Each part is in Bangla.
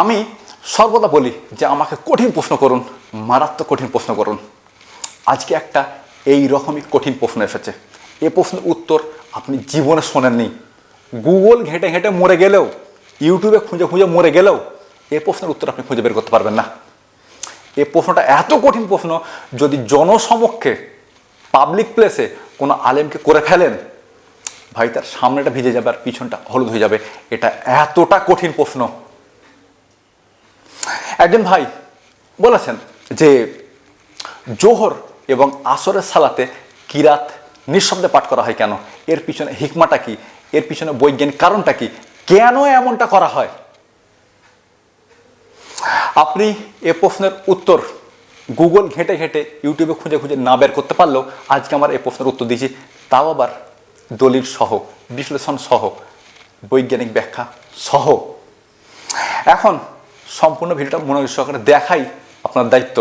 আমি সর্বদা বলি যে আমাকে কঠিন প্রশ্ন করুন, মারাত্মক কঠিন প্রশ্ন করুন। আজকে একটা এই রকমই কঠিন প্রশ্ন এসেছে। এ প্রশ্নের উত্তর আপনি জীবনে শোনেননি। গুগল ঘেঁটে ঘেঁটে মরে গেলেও, ইউটিউবে খুঁজে খুঁজে মরে গেলেও এ প্রশ্নের উত্তর আপনি খুঁজে বের করতে পারবেন না। এ প্রশ্নটা এত কঠিন প্রশ্ন, যদি জনসমক্ষে পাবলিক প্লেসে কোনো আলেমকে করে ফেলেন, ভাই তার সামনেটা ভিজে যাবে আর পিছনটা হলুদ হয়ে যাবে। এটা এতটা কঠিন প্রশ্ন। একজন ভাই বলেছেন যে জোহর এবং আসরের সালাতে কিরাত নিঃশব্দে পাঠ করা হয় কেন? এর পিছনে হিকমাটা কি? এর পিছনে বৈজ্ঞানিক কারণটা কি? কেন এমনটা করা হয়? আপনি এ প্রশ্নের উত্তর গুগল ঘেঁটে ঘেঁটে ইউটিউবে খুঁজে খুঁজে না বের করতে পারলেও আজকে আমার এই প্রশ্নের উত্তর দিয়েছি। তাও আবার দলিল সহ, বিশ্লেষণ সহ, বৈজ্ঞানিক ব্যাখ্যা সহ। এখন সম্পূর্ণ ভিডিওটা মনোযোগ সহকারে দেখাই আপনার দায়িত্ব।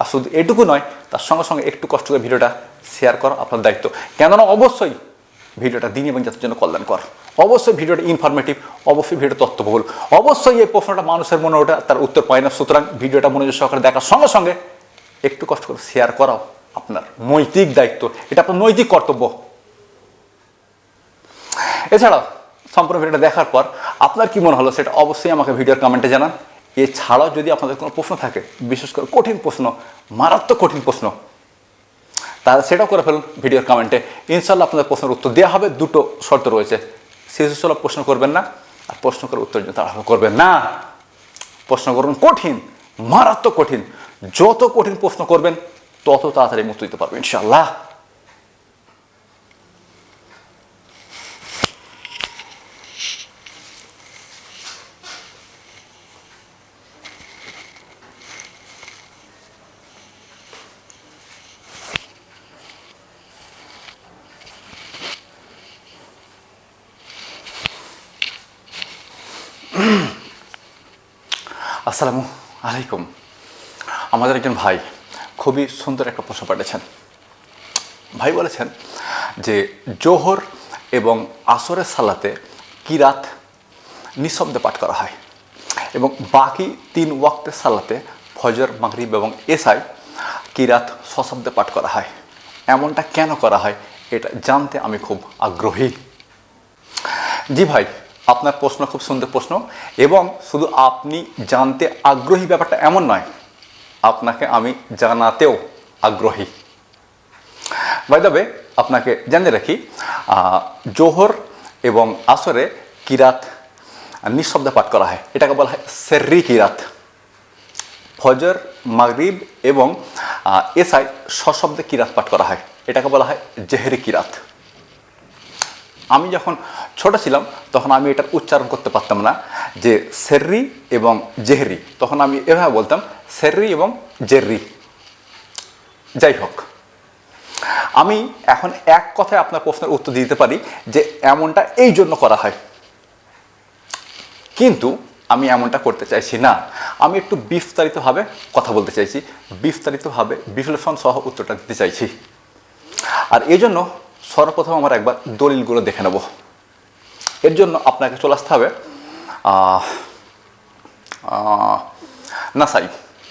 আর শুধু এটুকু নয়, তার সঙ্গে সঙ্গে একটু কষ্ট করে ভিডিওটা শেয়ার করা, আপনার দায়িত্ব। কেননা অবশ্যই ভিডিওটা দিন এবং জাতির জন্য কল্যাণকর। অবশ্যই ভিডিওটা ইনফরমেটিভ অবশ্যই ভিডিও তথ্যবহুল। অবশ্যই এই প্রশ্নটা মানুষের মনে ওঠে, তার উত্তর পায় না। সুতরাং ভিডিওটা মনোযোগ সহকারে দেখার সঙ্গে সঙ্গে একটু কষ্ট করে শেয়ার করাও আপনার নৈতিক দায়িত্ব। এটা আপনার নৈতিক কর্তব্য। এছাড়াও সম্পূর্ণ ভিডিওটা দেখার পর আপনার কি মনে হলো সেটা অবশ্যই আমাকে ভিডিওর কমেন্টে জানান। এছাড়াও যদি আপনাদের কোনো প্রশ্ন থাকে, বিশেষ করে কঠিন প্রশ্ন, মারাত্মক কঠিন প্রশ্ন, তাহলে সেটাও করে ফেলুন ভিডিওর কমেন্টে ইনশাল্লাহ আপনাদের প্রশ্নের উত্তর দেওয়া হবে, দুটো শর্ত রয়েছে। শিশু সুলভ প্রশ্ন করবেন না, আর প্রশ্ন করে উত্তর তাড়াহুড়ো করবেন না। প্রশ্ন করুন কঠিন, মারাত্মক কঠিন, যত কঠিন প্রশ্ন করবেন, তত তাড়াতাড়ি মুক্ত দিতে পারবেন ইনশাল্লাহ আসসালামু আলাইকুম। আমাদের একজন ভাই খুবই সুন্দর একটা প্রশ্ন পাঠিয়েছেন। ভাই বলেছেন যে জোহর এবং আসরের সালাতে কিরাত নিঃশব্দে পাঠ করা হয় এবং বাকি তিন ওয়াক্তের সালাতে ফজর, মাগরিব এবং এসআই কিরাত সশব্দে পাঠ করা হয়, এমনটা কেন করা হয় এটা জানতে আমি খুব আগ্রহী। জি ভাই আপনার প্রশ্ন খুব সুন্দর প্রশ্ন। এবং শুধু আপনি জানতে আগ্রহী ব্যাপারটা এমন নয়, আপনাকে আমি জানাতেও আগ্রহী। বাই দ্য আপনাকে জানিয়ে রাখি জোহর এবং আসরে কিরাত নিঃশব্দে পাঠ করা হয়। এটাকে বলা হয় সের্রি কিরাত। ফজর, মাগরিব এবং এসআই সশব্দে কিরাত পাঠ করা হয়। এটাকে বলা হয় জেহেরি কিরাত। আমি যখন ছোট ছিলাম, তখন আমি এটার উচ্চারণ করতে পারতাম না, যে সেররি এবং জেহরি। তখন আমি এভাবে বলতাম, সেররি এবং জেররি। যাই হোক, আমি এখন এক কথায় আপনার প্রশ্নের উত্তর দিতে পারি যে এমনটা এই জন্য করা হয়। কিন্তু আমি এমনটা করতে চাইছি না। আমি একটু বিস্তারিতভাবে কথা বলতে চাইছি, বিস্তারিতভাবে বিশ্লেষণ সহ উত্তরটা দিতে চাইছি। আর এই জন্য সর্বপ্রথম আমরা একবার দলিলগুলো দেখে নেব। এর জন্য আপনাকে চলে আসতে হবে নাসাই,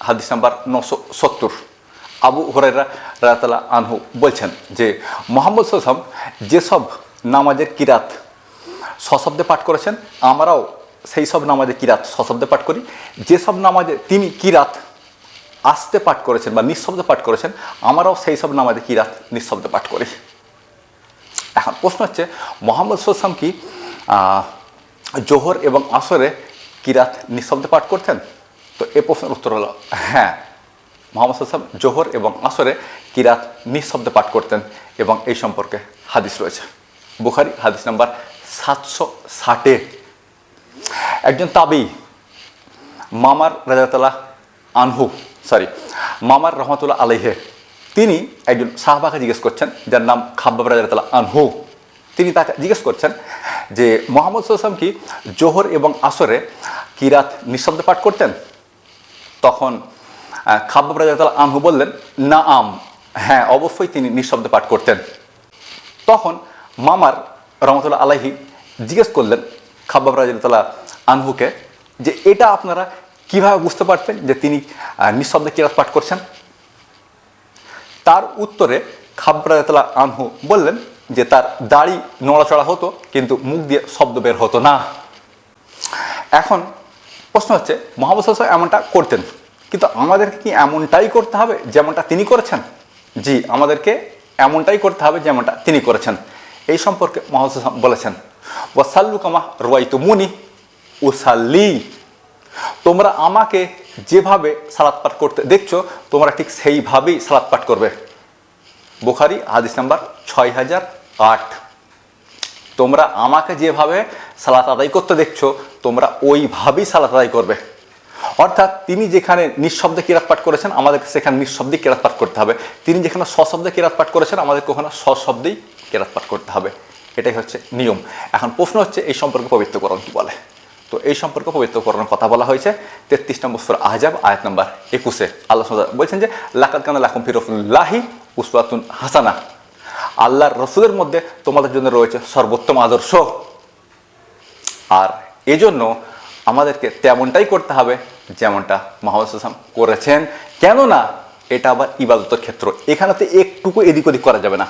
হাদিস নাম্বার নশো সত্তর। আবু হরাইরা রাতালা আনহু বলছেন যে, মোহাম্মদ সাল্লাম যেসব নামাজের কিরাত সশব্দে পাঠ করেছেন, আমরাও সেই সব নামাজে কিরাত সশব্দে পাঠ করি। যেসব নামাজে তিনি কিরাত আসতে পাঠ করেছেন বা নিঃশব্দে পাঠ করেছেন, আমরাও সেই সব নামাজে কিরাত নিঃশব্দে পাঠ করি। এখন প্রশ্ন হচ্ছে, মোহাম্মদ সাল্লাম কি জোহর এবং আসরে কিরাত নিঃশব্দে পাঠ করতেন? তো এ প্রশ্নের উত্তর হলো হ্যাঁ মোহাম্মদ সাল্লাম জোহর এবং আসরে কিরাত নিঃশব্দে পাঠ করতেন এবং এই সম্পর্কে হাদিস রয়েছে। বুখারি, হাদিস নাম্বার সাতশো ষাটে। একজন তাবি, মামার রাজাতলা আনহু সরি মামার রহমতুল্লাহ আলহে তিনি একজন সাহবাকে জিজ্ঞেস করছেন, যার নাম খাব্বাব রাজাতলা আনহু। তিনি তাকে জিজ্ঞেস করছেন যে, মোহাম্মদ সাল্লাম কি জোহর এবং আসরে কিরাত নিঃশব্দে পাঠ করতেন? তখন খাব্বাব রাজাতলা আনহু বললেন না আম হ্যাঁ অবশ্যই তিনি নিঃশব্দে পাঠ করতেন। তখন মামার রহমতুল্লাহ আলাহি জিজ্ঞেস করলেন খাব্বাব রাজিউল্লাহ আনহুকে যে, এটা আপনারা কীভাবে বুঝতে পারতেন যে তিনি নিঃশব্দে কিরাত পাঠ করছেন? তার উত্তরে খাবরাতলা আনহু বললেন যে তার দাড়ি নড়াচড়া হতো, কিন্তু মুখ দিয়ে শব্দ বের হতো না। এখন প্রশ্ন হচ্ছে মোহাম্মদ এমনটা করতেন, কিন্তু আমাদেরকে কি এমনটাই করতে হবে যেমনটা তিনি করেছেন? জি, আমাদেরকে এমনটাই করতে হবে যেমনটা তিনি করেছেন। এই সম্পর্কে মোহাম্মদ বলেছেন ওয়াসাল্লু কামা রোয়াইতু মুনি উসাল্লি। তোমরা আমাকে যেভাবে সালাদ পাঠ করতে, দেখছ, তোমরা ঠিক সেইভাবেই সালাদ পাঠ করবে। বুখারি, হাদিস নাম্বার ছয় হাজার আট। তোমরা আমাকে যেভাবে সালাত আদায় করতে দেখছ, তোমরা ওইভাবেই সালাত আদায় করবে। অর্থাৎ তিনি যেখানে নিঃশব্দে কিরাত পাঠ করেছেন, আমাদেরকে সেখানে নিঃশব্দে কিরাত পাঠ করতে হবে। তিনি যেখানে সশব্দে কিরাত পাঠ করেছেন, আমাদেরকে ওখানে সশব্দেই কিরাত পাঠ করতে হবে। এটাই হচ্ছে নিয়ম। এখন প্রশ্ন হচ্ছে, এই সম্পর্কে পবিত্রকরণ কি বলে? তো এই সম্পর্কে পবিত্রকরণের কথা বলা হয়েছে। তেত্রিশ নম্বর সুর আহজাব, আয়াত নম্বর একুশে। আল্লাহ বলছেন যে লাকাত কানা লাকুম ফিরফুল্লাহি উসওয়াতুন হাসানা। আল্লাহর রসুলের মধ্যে তোমাদের জন্য রয়েছে সর্বোত্তম আদর্শ। আর এজন্য আমাদেরকে তেমনটাই করতে হবে যেমনটা মোহাম্মদ সাল্লাম করেছেন। কেননা এটা আবার ইবাদতের ক্ষেত্র। এখানে তো একটুকু এদিক ওদিক করা যাবে না।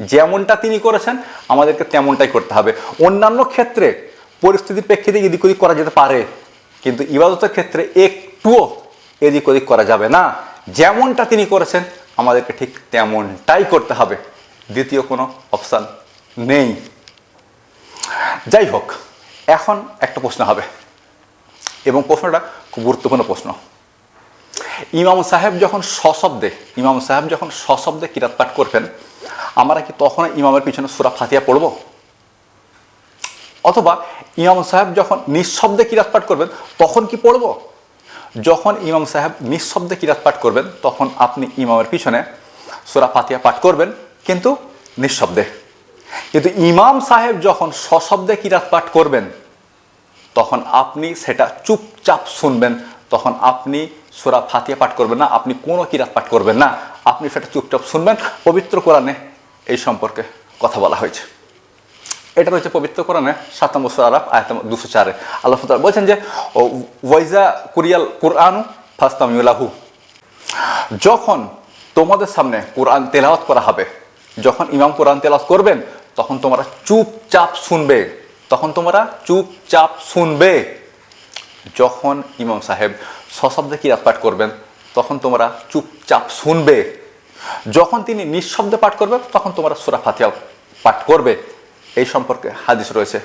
যেমনটা তিনি করেছেন, আমাদেরকে তেমনটাই করতে হবে। অন্যান্য ক্ষেত্রে পরিস্থিতির প্রেক্ষিতে এদিক ওদিক করা যেতে পারে। কিন্তু ইবাদতের ক্ষেত্রে একটুও এদিক ওদিক করা যাবে না। যেমনটা তিনি করেছেন, আমাদেরকে ঠিক তেমনটাই করতে হবে। দ্বিতীয় কোনো অপশান নেই। যাই হোক, এখন একটা প্রশ্ন হবে। এবং প্রশ্নটা খুব গুরুত্বপূর্ণ প্রশ্ন। ইমাম সাহেব যখন সশব্দে, ইমাম সাহেব যখন সশব্দে কিরাত পাঠ করবেন, আমরা কি তখন ইমামের পিছনে সুরা ফাতিয়া পড়ব? অথবা ইমাম সাহেব যখন নিঃশব্দে কিরাত পাঠ করবেন, তখন কি পড়ব? যখন ইমাম সাহেব নিঃশব্দে কিরাত পাঠ করবেন, তখন আপনি ইমামের পিছনে সোরা ফাতিয়া পাঠ করবেন, কিন্তু নিঃশব্দে। কিন্তু ইমাম সাহেব যখন সশব্দে কিরাত পাঠ করবেন, তখন আপনি সেটা চুপচাপ শুনবেন, তখন আপনি সোরা ফাতিয়া পাঠ করবেন না, আপনি কোনো কিরাত পাঠ করবেন না, আপনি সেটা চুপচাপ শুনবেন, পবিত্র কোরআনে এই সম্পর্কে কথা বলা হয়েছে। এটা রয়েছে পবিত্র কোরআনে সাত নম্বর সুরারাফ আয়াত নম্বর দুশো চারে। আল্লাহ তাআলা বলছেন যে ওয়াইজা কুরিয়াল কুরআনু ফাস্তামিউলাহু যখন তোমাদের সামনে কোরআন তেলাওয়াত করা হবে, যখন ইমাম কোরআন তেলাওয়াত করবেন, তখন তোমরা চুপচাপ শুনবে। তখন তোমরা চুপচাপ শুনবে। যখন ইমাম সাহেব সশব্দে কিরাত পাঠ করবেন, তখন তোমরা চুপচাপ শুনবে। যখন তিনি নিঃশব্দে পাঠ করবেন, তখন তোমরা সুরা ফাতিয়া পাঠ করবে। এই সম্পর্কে হাদিস রয়েছে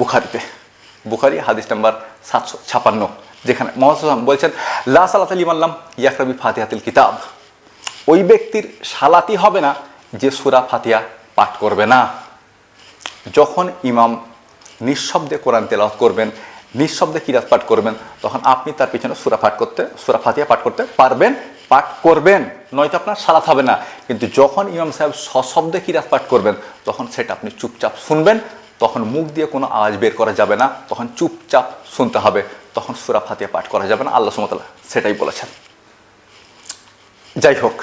বুখারিতে। বুখারি হাদিস নাম্বার সাতশো ছাপান্ন, যেখানে মোহাম্মদ বলছেন, লা সালাত আলী মাল্লাম ইয়াকরাবি ফাতিহাতিল কিতাব। ওই ব্যক্তির সালাতি হবে না যে সুরা ফাতিয়া পাঠ করবে না। যখন ইমাম নিঃশব্দে কোরআন তেলাওয়াত করবেন, নিঃশব্দে কিরাত পাঠ করবেন, তখন আপনি তার পিছনে সুরা পাঠ করতে, সুরা ফাতিয়া পাঠ করতে পারবেন পাঠ করবেন, নয়তো আপনার সালাত হবে না। কিন্তু যখন ইমাম সাহেব সশব্দে কিরাত পাঠ করবেন, তখন সেটা আপনি চুপচাপ শুনবেন, তখন মুখ দিয়ে কোনো আওয়াজ বের করা যাবে না, তখন চুপচাপ শুনতে হবে, তখন সুরা ফাতিয়া পাঠ করা যাবে না, আল্লাহ সুমতাল্লাহ সেটাই বলেছেন। যাই হোক,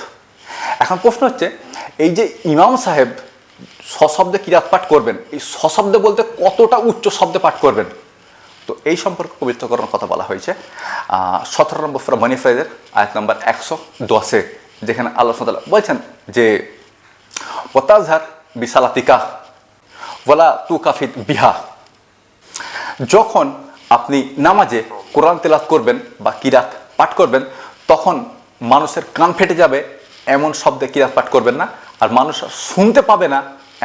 এখন প্রশ্ন হচ্ছে, এই যে ইমাম সাহেব সশব্দে কিরাত পাঠ করবেন, এই সশব্দে বলতে কতটা উচ্চ শব্দে পাঠ করবেন? তো এই সম্পর্কে পবিত্রকরণের কথা বলা হয়েছে। সতেরো নম্বর মানি ফ্রাইজের আয়াত নম্বর একশো দশে যেখানে আল্লাহ সাল্লাহ বলছেন যে ওতাজহার বিশালাতিকা বলা তু কাফিদ বিহা। যখন আপনি নামাজে কোরআন তেলাত করবেন বা কিরাত পাঠ করবেন, তখন মানুষের কান ফেটে যাবে, এমন শব্দে কিরাত পাঠ করবেন না, আর মানুষ শুনতে পাবে না,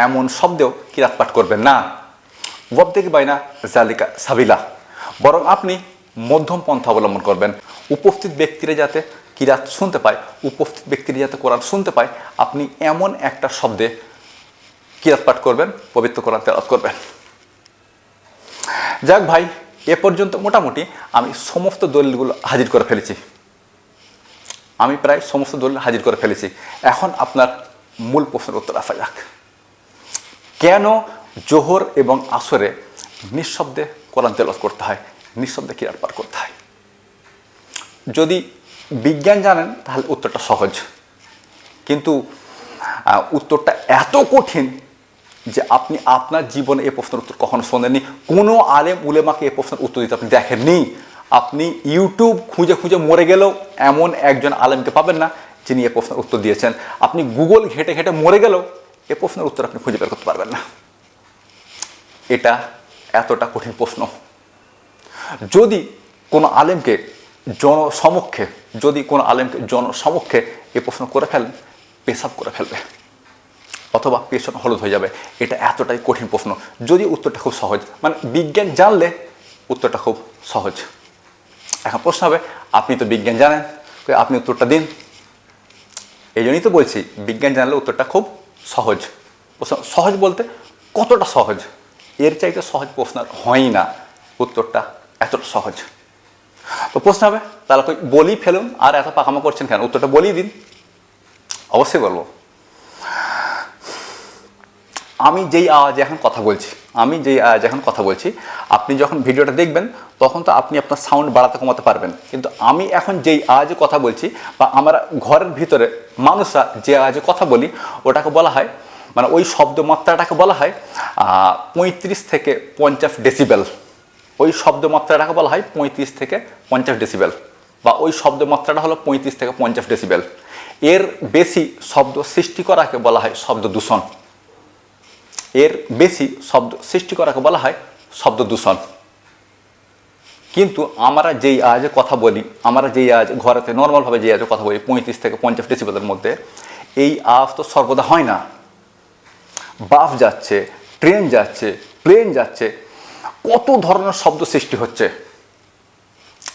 এমন শব্দেও কিরাত পাঠ করবেন না। ওয়াবদিক বাইনা জালিকা সাবিলা। বরং আপনি মধ্যম পন্থা অবলম্বন করবেন। উপস্থিত ব্যক্তিরা যাতে কিরাত শুনতে পায়, উপস্থিত ব্যক্তিরা যাতে কোরআন শুনতে পায়, আপনি এমন একটা শব্দে কিরাত পাঠ করবেন, পবিত্র কোরআন তেলাত করবেন। যাক ভাই, এ পর্যন্ত মোটামুটি আমি সমস্ত দলিলগুলো হাজির করে ফেলেছি। আমি প্রায় সমস্ত দলিল হাজির করে ফেলেছি। এখন আপনার মূল প্রশ্নের উত্তর আসা যাক। কেন জোহর এবং আসরে নিঃশব্দে কোরআন তেলাত করতে হয় নিঃশব্দে কিরাত পাঠ করতে হয়। যদি বিজ্ঞান জানেন, তাহলে উত্তরটা সহজ। কিন্তু উত্তরটা এত কঠিন যে আপনি আপনার জীবনে এই প্রশ্নের উত্তর কখনো শোনেননি। কোনো আলেম, উলেমাকে এই প্রশ্নের উত্তর দিতে আপনি দেখেননি। আপনি ইউটিউব খুঁজে খুঁজে মরে গেলেও এমন একজন আলেমকে পাবেন না, যিনি এ প্রশ্নের উত্তর দিয়েছেন। আপনি গুগল ঘেটে ঘেটে মরে গেলেও এ প্রশ্নের উত্তর আপনি খুঁজে বের করতে পারবেন না। এটা এতটা কঠিন প্রশ্ন। যদি কোনো আলেমকে জনসমক্ষে যদি কোনো আলেমকে জনসমক্ষে এ প্রশ্ন করে ফেলেন, পেশাব করে ফেলবে। অথবা পেছন হলুদ হয়ে যাবে। এটা এতটাই কঠিন প্রশ্ন। যদি উত্তরটা খুব সহজ মানে বিজ্ঞান জানলে উত্তরটা খুব সহজ। এখন প্রশ্ন হবে, আপনি তো বিজ্ঞান জানেন আপনি উত্তরটা দিন। এই জন্যই তো বলছি, বিজ্ঞান জানলে উত্তরটা খুব সহজ। সহজ বলতে কতটা সহজ? এর চাইতে সহজ প্রশ্ন আর হয়ই না। উত্তরটা এতটা সহজ। তো প্রশ্ন হবে, তাহলে বলি ফেলুন, আর এত পাকামো করছেন কেন? উত্তরটা বলি দিন। অবশ্যই বলব। আমি যেই আওয়াজে এখন কথা বলছি, আমি যেই আওয়াজে এখন কথা বলছি, আপনি যখন ভিডিওটা দেখবেন, তখন তো আপনি আপনার সাউন্ড বাড়াতে কমাতে পারবেন। কিন্তু আমি এখন যেই আওয়াজে কথা বলছি, বা আমরা ঘরের ভিতরে মানুষরা যে আওয়াজে কথা বলি, ওটাকে বলা হয় মানে ওই শব্দ মাত্রাটাকে বলা হয় পঁয়ত্রিশ থেকে পঞ্চাশ ডেসিবেল ওই শব্দ মাত্রাটাকে বলা হয় পঁয়ত্রিশ থেকে পঞ্চাশ ডেসিবেল বা ওই শব্দ মাত্রাটা হলো পঁয়ত্রিশ থেকে পঞ্চাশ ডেসিবেল এর বেশি শব্দ সৃষ্টি করাকে বলা হয় শব্দ দূষণ। এর বেশি শব্দ সৃষ্টি করাকে বলা হয় শব্দ দূষণ। কিন্তু আমরা যেই আওয়াজে কথা বলি, আমরা যেই আওয়াজ ঘরেতে নর্মালভাবে যে আওয়াজে কথা বলি, পঁয়ত্রিশ থেকে পঞ্চাশ ডেসিবেলের মধ্যে, এই আওয়াজ তো সর্বদা হয় না। বাস যাচ্ছে, ট্রেন যাচ্ছে, প্লেন যাচ্ছে, কত ধরনের শব্দ সৃষ্টি হচ্ছে।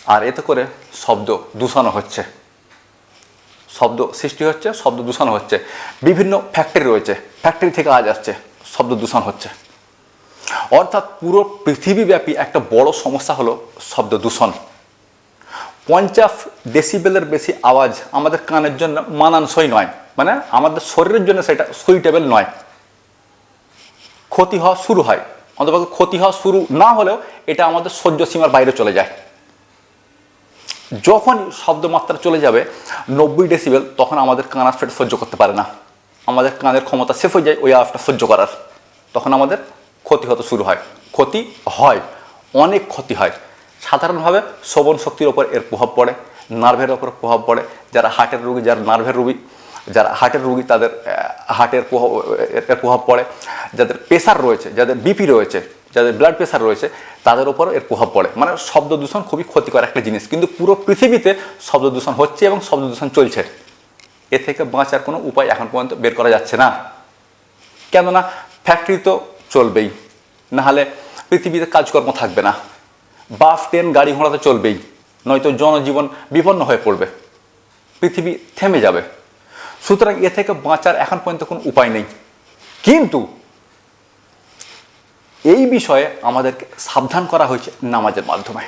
আর এতে করে শব্দ দূষণও হচ্ছে। শব্দ সৃষ্টি হচ্ছে, শব্দ দূষণ হচ্ছে। বিভিন্ন ফ্যাক্টরি রয়েছে ফ্যাক্টরি থেকে আজ আসছে, শব্দ দূষণ হচ্ছে। অর্থাৎ পুরো পৃথিবীব্যাপী একটা বড় সমস্যা হলো শব্দ দূষণ। পঞ্চাশ ডেসিবেলের বেশি আওয়াজ আমাদের কানের জন্য মানানসই নয় মানে আমাদের শরীরের জন্য সেটা সুইটেবল নয়। ক্ষতি হওয়া শুরু হয়। অন্তত ক্ষতি হওয়া শুরু না হলেও এটা আমাদের সহ্য সীমার বাইরে চলে যায়। যখন শব্দমাত্রা চলে যাবে, নব্বই ডেসিবেল তখন আমাদের কানার ফেট সহ্য করতে পারে না। আমাদের কানের ক্ষমতা শেষ হয়ে যায় ওই আওয়াজটা সহ্য করার। তখন আমাদের ক্ষতি হতে শুরু হয়। ক্ষতি হয়, অনেক ক্ষতি হয়। সাধারণভাবে শ্রবণ শক্তির ওপর এর প্রভাব পড়ে, নার্ভের ওপর প্রভাব পড়ে। যারা হার্টের রুগী, যারা নার্ভের রুগী, যারা হার্টের রুগী, তাদের হার্টের প্রভাব, এর প্রভাব পড়ে। যাদের প্রেশার রয়েছে, যাদের বিপি রয়েছে, যাদের ব্লাড প্রেশার রয়েছে, তাদের উপরও এর প্রভাব পড়ে। মানে শব্দ দূষণ খুবই ক্ষতিকর একটা জিনিস। কিন্তু পুরো পৃথিবীতে শব্দ দূষণ হচ্ছে এবং শব্দ দূষণ চলছে। এ থেকে বাঁচার কোনো উপায় এখন পর্যন্ত বের করা যাচ্ছে না। কেননা ফ্যাক্টরি তো চলবেই। নাহলে পৃথিবীতে কাজকর্ম থাকবে না। বাস, ট্রেন, গাড়ি ঘোড়া তো চলবেই। নয়তো জনজীবন বিপন্ন হয়ে পড়বে। পৃথিবী থেমে যাবে। সুতরাং এ থেকে বাঁচার এখন পর্যন্ত কোনো উপায় নেই। কিন্তু এই বিষয়ে আমাদেরকে সাবধান করা হয়েছে নামাজের মাধ্যমে।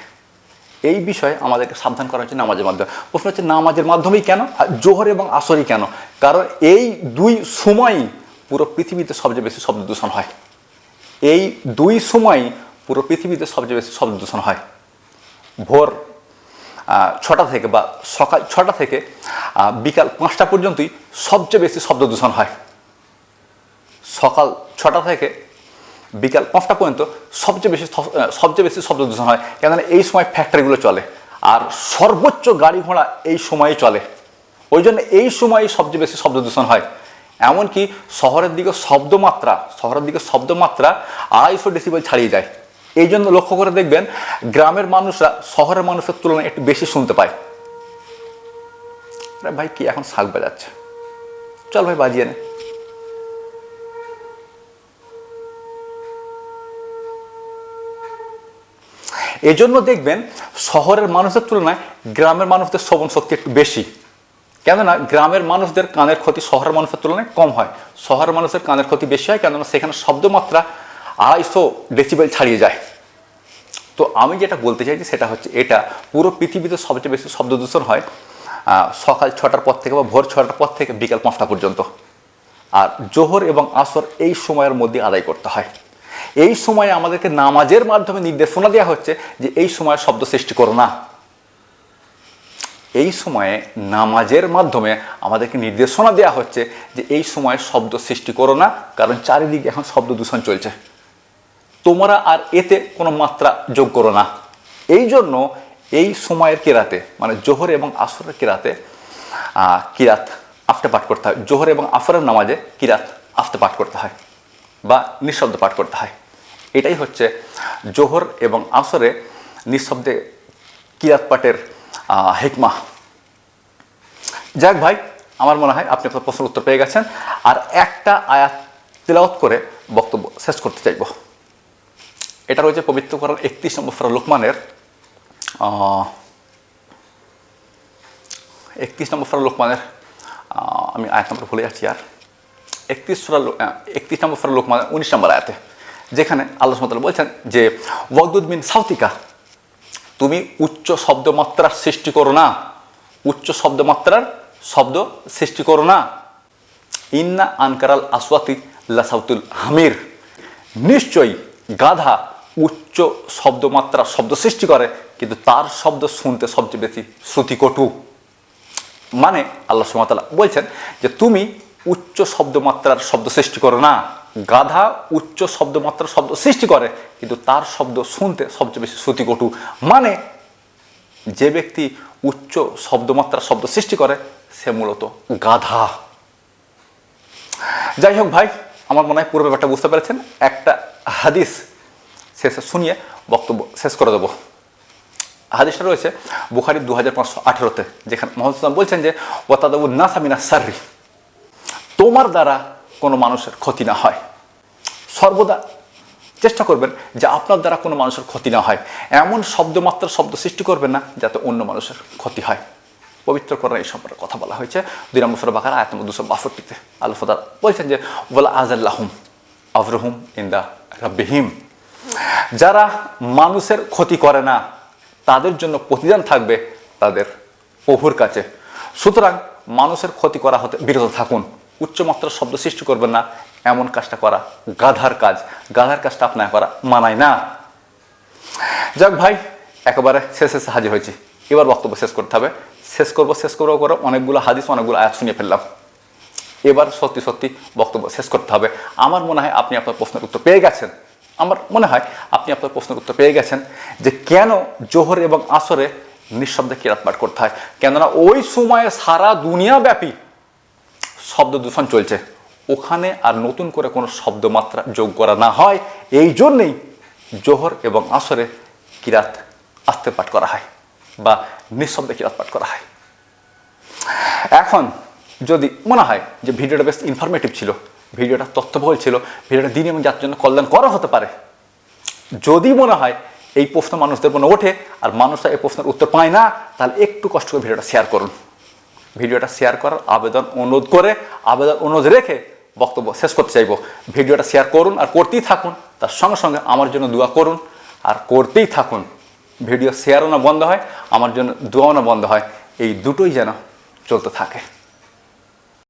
এই বিষয়ে আমাদেরকে সাবধান করা হচ্ছে নামাজের মাধ্যমে। প্রশ্ন হচ্ছে, নামাজের মাধ্যমেই কেন? আর জোহর এবং আসরই কেন? কারণ এই দুই সময়ই পুরো পৃথিবীতে সবচেয়ে বেশি শব্দ দূষণ হয়। এই দুই সময়ই পুরো পৃথিবীতে সবচেয়ে বেশি শব্দ দূষণ হয়। ভোর ছটা থেকে বা সকাল ছটা থেকে বিকাল পাঁচটা পর্যন্তই সবচেয়ে বেশি শব্দ দূষণ হয়। সকাল ছটা থেকে বিকাল পাঁচটা পর্যন্ত সবচেয়ে বেশি সবচেয়ে বেশি শব্দ দূষণ হয়। কেননা এই সময় ফ্যাক্টরিগুলো চলে আর সর্বোচ্চ গাড়ি ঘোড়া এই সময়ই চলে। ওই জন্য এই সময়ই সবচেয়ে বেশি শব্দ দূষণ হয়। এমনকি শহরের দিকে শব্দমাত্রা, শহরের দিকে শব্দমাত্রা আড়াইশো ডেসিবেল ছাড়িয়ে যায়। এই জন্য লক্ষ্য করে দেখবেন, গ্রামের মানুষরা শহরের মানুষের তুলনায় একটু বেশি শুনতে পায়। ভাই, কি এখন শাক বাজাচ্ছে? চল ভাই, বাজিয়ে নে। এজন্য দেখবেন, শহরের মানুষের তুলনায় গ্রামের মানুষদের শ্রবণ শক্তি একটু বেশি। কেননা, গ্রামের মানুষদের কানের ক্ষতি শহরের মানুষের তুলনায় কম হয়। শহরের মানুষের কানের ক্ষতি বেশি হয়, কেননা সেখানে শব্দমাত্রা আড়াইশো ডেসিবেল ছাড়িয়ে যায়। তো আমি যেটা বলতে চাইছি সেটা হচ্ছে এটা পুরো পৃথিবীতে সবচেয়ে বেশি শব্দ দূষণ হয় সকাল ছটার পর থেকে বা ভোর ছটার পর থেকে বিকাল পাঁচটা পর্যন্ত। আর জোহর এবং আসর এই সময়ের মধ্যে আদায় করতে হয়। এই সময়ে আমাদেরকে নামাজের মাধ্যমে নির্দেশনা দেওয়া হচ্ছে যে এই সময় শব্দ সৃষ্টি করো না। এই সময়ে নামাজের মাধ্যমে আমাদেরকে নির্দেশনা দেওয়া হচ্ছে যে এই সময় শব্দ সৃষ্টি করো না, কারণ চারিদিকে এখন শব্দ দূষণ চলছে। তোমরা আর এতে কোনো মাত্রা যোগ করো না। এই জন্য এই সময়ের কেরাতে মানে জোহর এবং আসরের কেরাতে কিরাত আফতে পাঠ করতে হয়। জোহর এবং আফরের নামাজে কিরাত আফতে পাঠ করতে হয় বা নিঃশব্দ পাঠ করতে হয়। এটাই হচ্ছে জোহর এবং আসরে নিঃশব্দে কিরাত পাঠের হেকমা। যাক ভাই, আমার মনে হয় আপনি আপনার প্রশ্নের উত্তর পেয়ে গেছেন। আর একটা আয়াত তেলাওয়াত করে বক্তব্য শেষ করতে চাইব। এটা রয়েছে পবিত্র করার একত্রিশ নম্বর ফরা লোকমানের একত্রিশ নম্বর ফরা লোকমানের আমি আয়াত নম্বর ভুলে যাচ্ছি আর। একত্রিশ ফরা একত্রিশ নম্বর ফরা লোকমানের উনিশ নম্বর আয়াতে, যেখানে আল্লাহ সুমতাল বলছেন যে, ওয়াকদুদ মিন সাউতিকা তুমি উচ্চ শব্দমাত্রার সৃষ্টি করো না। উচ্চ শব্দমাত্রার শব্দ সৃষ্টি করো না। ইন্না আনকারাল আসওয়াতি লাসাউতুল হামির। নিশ্চয়ই গাধা উচ্চ শব্দমাত্রা শব্দ সৃষ্টি করে, কিন্তু তার শব্দ শুনতে সবচেয়ে বেশি শ্রুতিকটু। মানে আল্লাহ সুমতাল্লাহ বলছেন যে তুমি উচ্চ শব্দমাত্রার শব্দ সৃষ্টি করো না। গাধা উচ্চ শব্দমাত্রার শব্দ সৃষ্টি করে, কিন্তু তার শব্দ শুনতে সবচেয়ে বেশি শ্রুতিকটু। মানে যে ব্যক্তি উচ্চ শব্দমাত্রার শব্দ সৃষ্টি করে, সে মূলত গাধা। যাই হোক ভাই, আমার মনে হয় পুরো ব্যাপারটা বুঝতে পেরেছেন। একটা হাদিস শেষে শুনিয়ে বক্তব্য শেষ করে দেবো। হাদিসটা রয়েছে বুখারি দু হাজার পাঁচশো আঠেরোতে, যেখানে মোহাম্মদ বলছেন যে ওয়াতাদাবু নাসামিনা সার্রি তোমার দ্বারা কোনো মানুষের ক্ষতি না হয়। সর্বদা চেষ্টা করবেন যে আপনার দ্বারা কোনো মানুষের ক্ষতি না হয়। এমন শব্দমাত্র শব্দ সৃষ্টি করবেন না যাতে অন্য মানুষের ক্ষতি হয়। পবিত্র করার এই সম্পর্কে কথা বলা হয়েছে। দুই নম্বর সুরা বাকার দুশো বাষট্টিতে। আল্লাহ ফদার বলছেন যে বলা আজাল্লাহুম আফরহুম ইন দা রাব্বিহিম যারা মানুষের ক্ষতি করে না, তাদের জন্য প্রতিদান থাকবে তাদের প্রভুর কাছে। সুতরাং মানুষের ক্ষতি করা হতে, বিরত থাকুন। উচ্চমাত্রার শব্দ সৃষ্টি করবেন না, এমন কাজটা করা গাধার কাজ। গাধার কাজটা আপনার করা মানায় না। যাক ভাই, একেবারে শেষে হাজির হয়েছি। এবার বক্তব্য শেষ করতে হবে। শেষ করব শেষ করব করে অনেকগুলো হাদিস, অনেকগুলো আয়াত শুনিয়ে ফেললাম। এবার সত্যি সত্যি বক্তব্য শেষ করতে হবে। আমার মনে হয় আপনি আপনার প্রশ্নের উত্তর পেয়ে গেছেন। আমার মনে হয় আপনি আপনার প্রশ্নের উত্তর পেয়ে গেছেন যে কেন জোহর এবং আসরে নিঃশব্দে কিরাত পাঠ করতে হয়? কেননা ওই সময়ে সারা দুনিয়া ব্যাপী শব্দ দূষণ চলছে। ওখানে আর নতুন করে কোনো শব্দমাত্রা যোগ করা না হয়। এই জন্যেই জোহর এবং আসরে কিরাত আস্তে পাঠ করা হয় বা নিঃশব্দে কিরাত পাঠ করা হয়। এখন যদি মনে হয় যে ভিডিওটা বেশ ইনফরমেটিভ ছিল ভিডিওটা তথ্যবহুল ছিল, ভিডিওটা দিন এবং যার জন্য কল্যাণ করা হতে পারে। যদি মনে হয় এই প্রশ্ন মানুষদের মনে ওঠে আর মানুষরা এই প্রশ্নের উত্তর পায় না, তাহলে একটু কষ্ট করে ভিডিওটা শেয়ার করুন। ভিডিওটা শেয়ার করার আবেদন, অনুরোধ করে আবেদন, অনুরোধ রেখে বক্তব্য শেষ করতে চাইব। ভিডিওটা শেয়ার করুন আর করতেই থাকুন, তার সঙ্গে সঙ্গে আমার জন্য দোয়া করুন। আর করতেই থাকুন, ভিডিও শেয়ারও না বন্ধ হয়, আমার জন্য দোয়াও না বন্ধ হয়, এই দুটোই যেন চলতে থাকে।